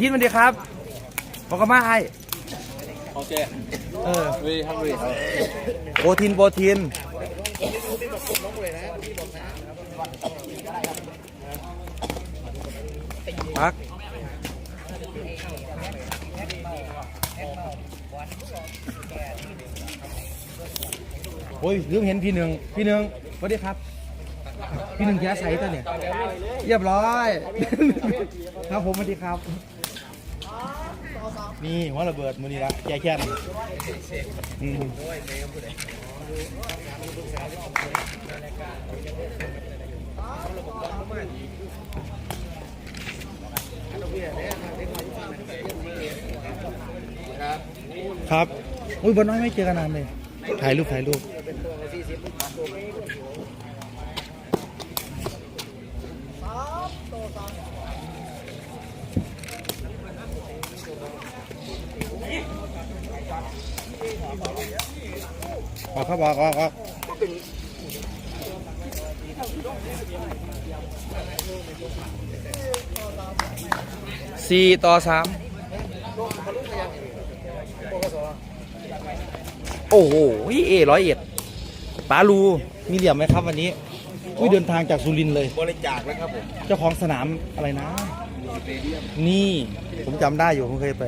กี่ทิศมันดีครับบอกกันมาไอโอเคเออวีฮังรีครับโปรตีนโปรตีนพักโอ้ยลืมเห็นพี่หนึ่งพี่หนึ่งสวัสดีครับ พี่หนึ่งแก้ใส่ตัวเนี่ย เรียบร้อย ครับผมสวัสดีครับ นี่หัวระเบิดมือนี้ละแก้แค้นอืมครับ อุ้ยบนน้อยไม่เจอกันนานเลย ถ่ายรูปถ่ายรูป ออกครับออกออกออกสี่ต่อสามโอ้โหเอร้อยเอ็ดปาลูมีเหลี่ยมไหมครับวันนี้อุ้ยเดินทางจากสุรินทร์เลย บริจาคแล้วครับผม เจ้าของสนามอะไรนะ นี่ ผมจำได้อยู่ ผมเคยไป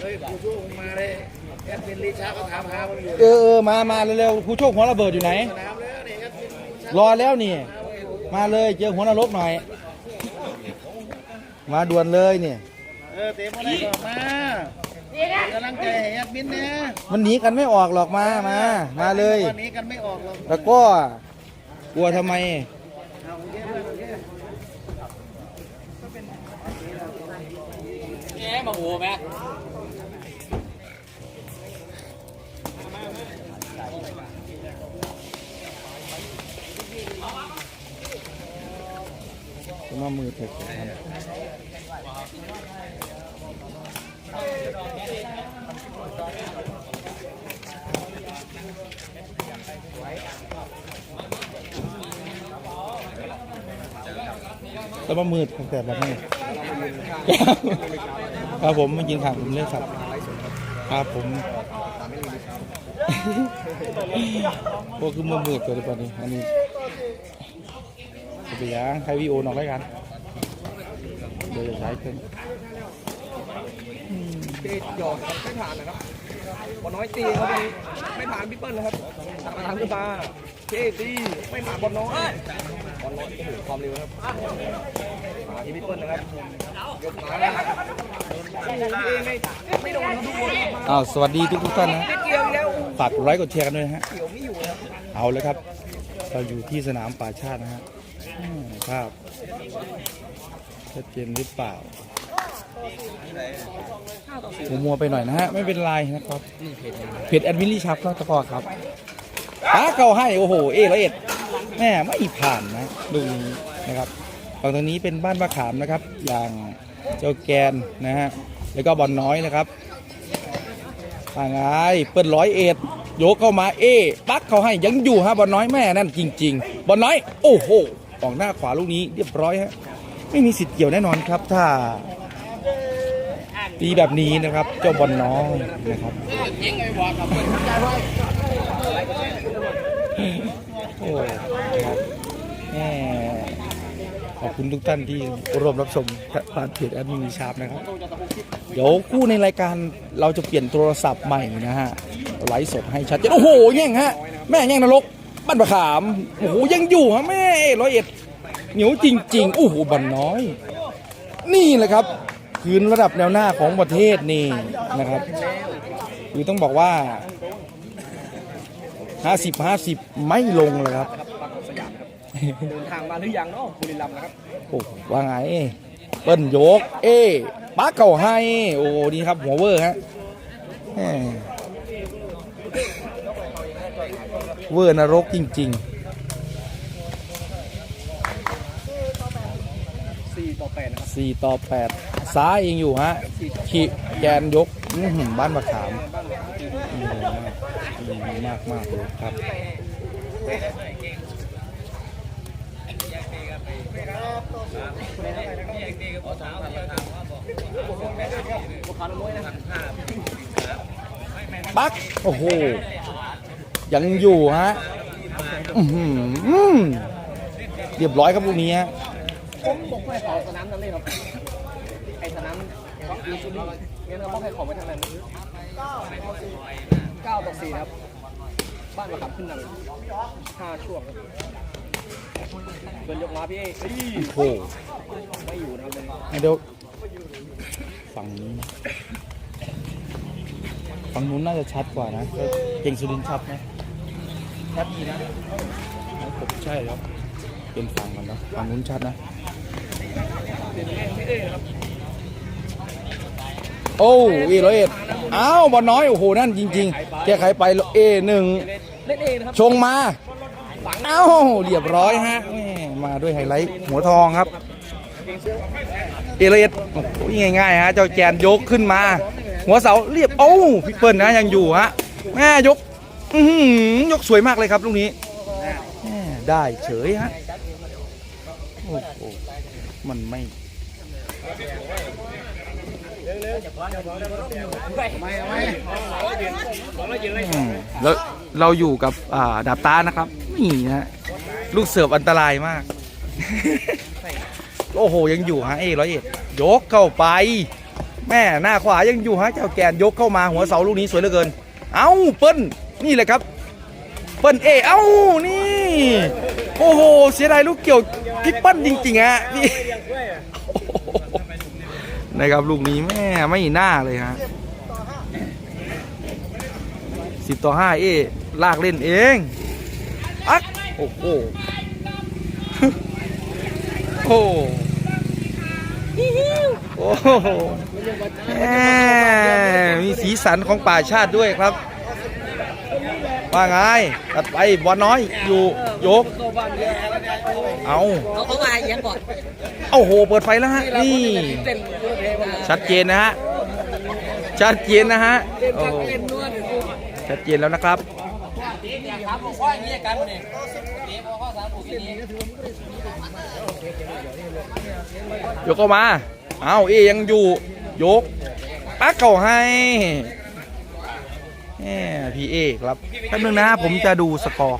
เฮ้ยผู้ช่วยมาเลยแอดมินลิชาก็ถามหามันอยู่เออมามาเร็วๆครูโชคหัวระเบิดอยู่ไหนสนามแล้วนี่แอดมินลิชารอแล้วนี่ มาเลยเจอหัวนรกหน่อย มาด่วนเลยเนี่ยเออเต็มอะไรก่อนมากำลังใจให้แอดมินเนี่ยมันหนีกันไม่ออกหรอกมามามาเลยวันนี้กันไม่ออกหรอกแล้วก็กลัวทำไมเอาโอเคเพื่อนโอเคจะมามือเถิดจะมามืดตั้งแต่แบบนี้ ครับผมมายิงขาวผมเลยครับครับผมพวกคือมือมืดตัวเดียวนี้อันนี้ จะไปยังใครวีโอนออกได้กันเดี๋ยวจะใช้เครื่องตีหยอดครับไม่ผ่านนะครับบอลน้อยตีครับวันนี้ไม่ผ่านพี่เปิ้ลนะครับตัดมาทางขึ้นมาเคตีไม่ผ่านบอลน้อยบอลน้อยโอ้โหความเร็วครับมาที่พี่เปิ้ลนะครับยกมาโอ้โหพี่เองไม่ไม่โดนครับทุกคนอ้าวสวัสดีทุกทุกๆท่านนะเกี่ยวอีกแล้วฝากกดไลค์กดแชร์กันด้วยนะฮะเกี่ยวไม่อยู่ครับเอาเลยครับ เราอยู่ที่สนามป่าชาตินะฮะอืม ภาพชัดเจนหรือเปล่าผมมัวไปหน่อยนะฮะ ไม่เป็นไรนะครับเพจแอดมินลี่ชับครับตะกอครับป้าเก่าให้ โอ้โห เอร้อยเอ็ดแม่ไม่ผ่านนะดูนี้นะครับฝั่งตรงนี้เป็นบ้านมะขามนะครับ อย่างเจ้าแกนนะฮะ แล้วก็บอลน้อยนะครับทางไงเปิ้ลร้อยเอ็ดโยกเข้ามาเอปักเขาให้ยังอยู่ฮะบอลน้อยแม่นั่นจริง ๆ บอลน้อย โอ้โห ออกหน้าขวาลูกนี้เรียบร้อยฮะไม่มีสิทธิ์เกี่ยวแน่นอนครับ ถ้าตีแบบนี้นะครับ เจ้าบอลน้อยนะครับโอ้ครับแม่ขอบคุณทุกท่านที่ร่วมรับชมผ่านเพจแอดมินชาร์ปนะครับ เดี๋ยวคู่ในรายการเราจะเปลี่ยนโทรศัพท์ใหม่นะฮะไลฟ์สดให้ชัดเจนโอ้โหแย่งฮะ แม่แย่งนรก บ้านประขาม โอ้โห ยังอยู่ฮะแม่ร้อยเอ็ดเหนียวจริง ๆ โอ้โหบันน้อย นี่แหละครับคืนระดับแนวหน้าของประเทศนี่นะครับคือต้องบอกว่า50 50 ไม่ลงเลยครับ เดินทางมาหรือยังเนาะบุรีรัมย์นะครับ โอ้โหว่าไง เปิ้ลโยก เอปักเข่าให้ โอ้ดีครับ หัวเวอร์ฮะแหม เวอร์นรกจริง สี่ต่อแปดนะครับๆ 4 ต่อ 8 ซ้ายเองอยู่ฮะขีแกนยกอื้อหือบ้านมะขามดีมากดีมากมากๆเลยครับลูกค้าน้อยนะครับปักโอ้โห ยังอยู่ฮะอื้อหือเรียบร้อยครับลูกนี้ฮะผมบอกให้ขอสนามนั่นเลยครับไอสนามยูซูนี่งั้นเราบอกให้ขอไปทางนั้นเก้าต่อสี่ครับ บ้านมาขับขึ้นนำห้าช่วงครับเบิร์นยกมาพี่เอ้ยโอ้โหไม่อยู่นะครับเดี๋ยวฝั่งนี้นะฝั่งนู้นน่าจะชัดกว่านะก็เก่งสุรินทร์ชัดไหม ชัดดีนะผมใช่ครับเป็นฝั่งกันนะฝั่งนู้นชัดนะเป็นแม่พี่เอ้ยนะครับโอ้เอร้อยเอ็ดอ้าวบอลน้อย โอ้โห นั่นจริง ๆ แก้ไขไปเอหนึ่งเล่นเองนะครับชงมา เอ้า เรียบร้อยฮะแม่มาด้วยไฮไลท์ หัวทองครับ เอร้อยเอ็ดโอ้โหง่ายๆฮะ เจ้าแจนยกขึ้นมา หัวเสาเรียบ โอ้พี่เปิ้ลนะยังอยู่ฮะ แม่ยก อือหือยกสวยมากเลยครับลูกนี้แม่ได้เฉยฮะโอ้โหมันไม่อืมแล้วเราอยู่กับอ่าดาบตานะครับ นี่นะฮะลูกเสิร์ฟอันตรายมาก โอ้โหยังอยู่ฮะเอร้อยเอ็ดยกเข้าไป แม่หน้าขวายังอยู่ฮะเจ้าแกนยกเข้ามาหัวเสาลูกนี้สวยเหลือเกิน เอ้าเปิ้ล นี่แหละครับเปิ้ลเอเอ้านี่โอ้โหเสียดายลูกเกี่ยวพี่เปิ้ลจริงๆฮะพี่นะครับลูกนี้แม่ไม่น่าเลยฮะสิบต่อห้าเอลากเล่นเองอักโอ้โหโอ้โอ้โหแหมมีสีสันของป่าชาติด้วยครับ ว่าไงตัดไปบอลน้อยอยู่ยก เอาเขาเขามาอย่างก่อนโอ้โห เปิดไฟแล้วฮะ นี่ ชัดเจนนะฮะ ชัดเจนนะฮะชัดเจนแล้วนะครับครับผมว่าอย่างนี้กันมาเข้ามางนี้ยกเข้ามา เอาเอยังอยู่ ยกปักเข้าให้ แหมพี่เอครับแป๊บนึงนะผมจะดูสกอร์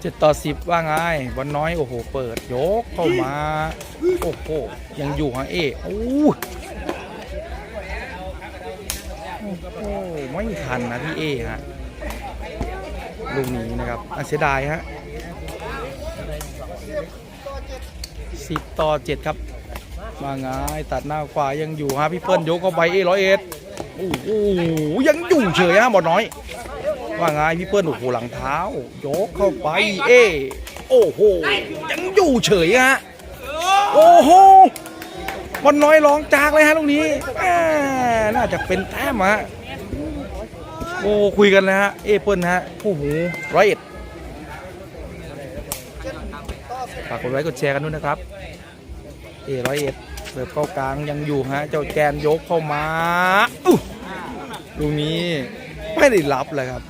เจ็ดต่อสิบว่าไงบอลน้อย โอ้โห เปิดยกเข้ามา โอ้โห ยังอยู่ฮะเอโอ้โอ้โหไม่ทันนะพี่เอฮะลูกนี้นะครับอเสียดายฮะ สิบต่อเจ็ดครับว่าไงตัดหน้าขวายังอยู่ฮะพี่เปิ้ลยกเข้าไปเอร้อยเอ็ดโอ้โหยังอยู่เฉยฮะบอลน้อย ว่าไงพี่เปิ้ลโอ้โหหลังเท้ายกเข้าไปเอโอ้โหยังอยู่เฉยฮะโอ้โหบอลน้อยร้องจากเลยฮะลูกนี้น่าจะเป็นแต้มฮะโอ้คุยกันนะฮะเอเปิ้ลฮะผู้หูร้อยเอ็ดฝากกดไลค์กดแชร์กันด้วยนะครับเอร้อยเอ็ดเสิร์ฟเข้ากลางยังอยู่ฮะ เจ้าแกนยกเข้ามาอู้ลูกนี้ไม่ได้รับเลยครับ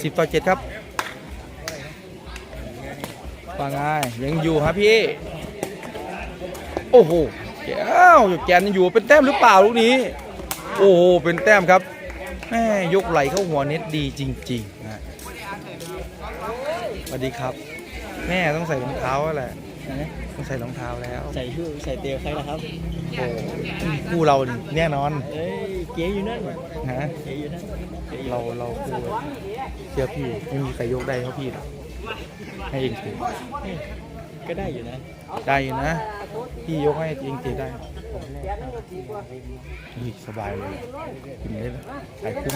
สิบต่อเจ็ดครับว่าไงยังอยู่ครับพี่ โอ้โหแก้วแกนยังอยู่เป็นแต้มหรือเปล่าลูกนี้ โอ้โหเป็นแต้มครับ แม่ยกไหลเข้าหัวเน็ตดีจริงๆนะสวัสดีครับ แม่ต้องใส่รองเท้าแล้วแหละนะต้องใส่รองเท้าแล้ว ใส่ชื่อใส่เตียวใครล่ะครับโอ้คู่เรานี่แน่นอนเอ้ยเก๋อยู่นั่นนะเก๋อยู่นั่นเราเราคือเชื่อพี่ไม่มีใครยกได้เท่าพี่หรอกให้เองถือก็ได้อยู่นะ ได้อยู่นะ พี่ยกให้เองถือได้ นี่สบายเลยกินได้เลยขายคุ้ม